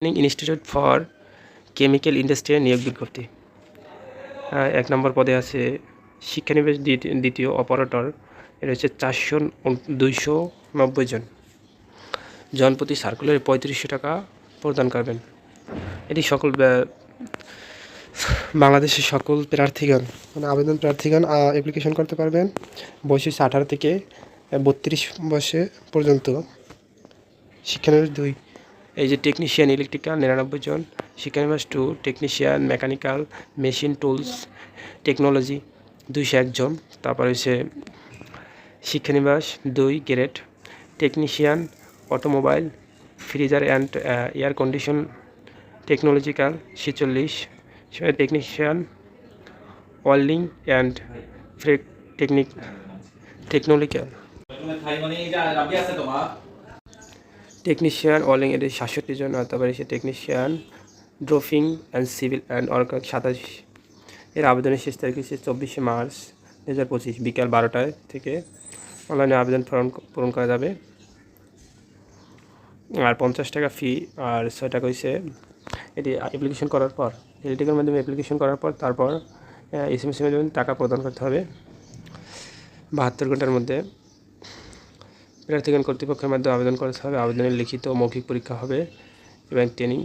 Training institute for chemical industry নিয়োগ বিজ্ঞপ্তি। আহ, এক নম্বর পদে আছে শিক্ষানিবেশ দ্বিতীয়- অপারেটর। এটা হচ্ছে চারশো দুইশো নব্বই জন। জনপ্রতি সার্কুলারে পঁয়ত্রিশশো টাকা প্রদান করবেন। এটি সকল বাংলাদেশের সকল প্রার্থীগণ মানে আবেদন প্রার্থীগণ অ্যাপ্লিকেশন করতে পারবেন। বয়স হচ্ছে আঠারো থেকে বত্রিশ বয়সে পর্যন্ত। শিক্ষানিবাস দুই। এই যে টেকনিশিয়ান ইলেকট্রিক্যাল নিরানব্বই জন শিক্ষানিবাস two technician mechanical machine tools technology দুইশো একজন তারপর হচ্ছে শিক্ষানিবাস দুই grade technician automobile freezer and air condition technological ছেচল্লিশ। Technician welding and technic technological তুমি থাই মানে এটা রাবি আছে তোমার টেকনিশিয়ান ওয়েল্ডিং এর সাতষট্টি জন তারপরে সে technician drafting and civil and organic সাতাশ। এর আবেদনের শেষ তারিখ হচ্ছে চব্বিশে মার্চ দু হাজার পঁচিশ, বিকাল বারোটায় থেকে অনলাইনে আবেদন ফর্ম পূরণ করা যাবে। আর পঞ্চাশ টাকা ফি আর ছয় টাকা হচ্ছে এটি অ্যাপ্লিকেশন করার পর ইলেকট্রিকের মাধ্যমে অ্যাপ্লিকেশন করার পর তারপর এস এম এস মাধ্যমে টাকা প্রদান করতে হবে। বাহাত্তর ঘণ্টার মধ্যে। প্রার্থীগণ কর্তৃপক্ষের মাধ্যমে আবেদন করতে হবে। আবেদনের লিখিত মৌখিক পরীক্ষা হবে এবং ট্রেনিং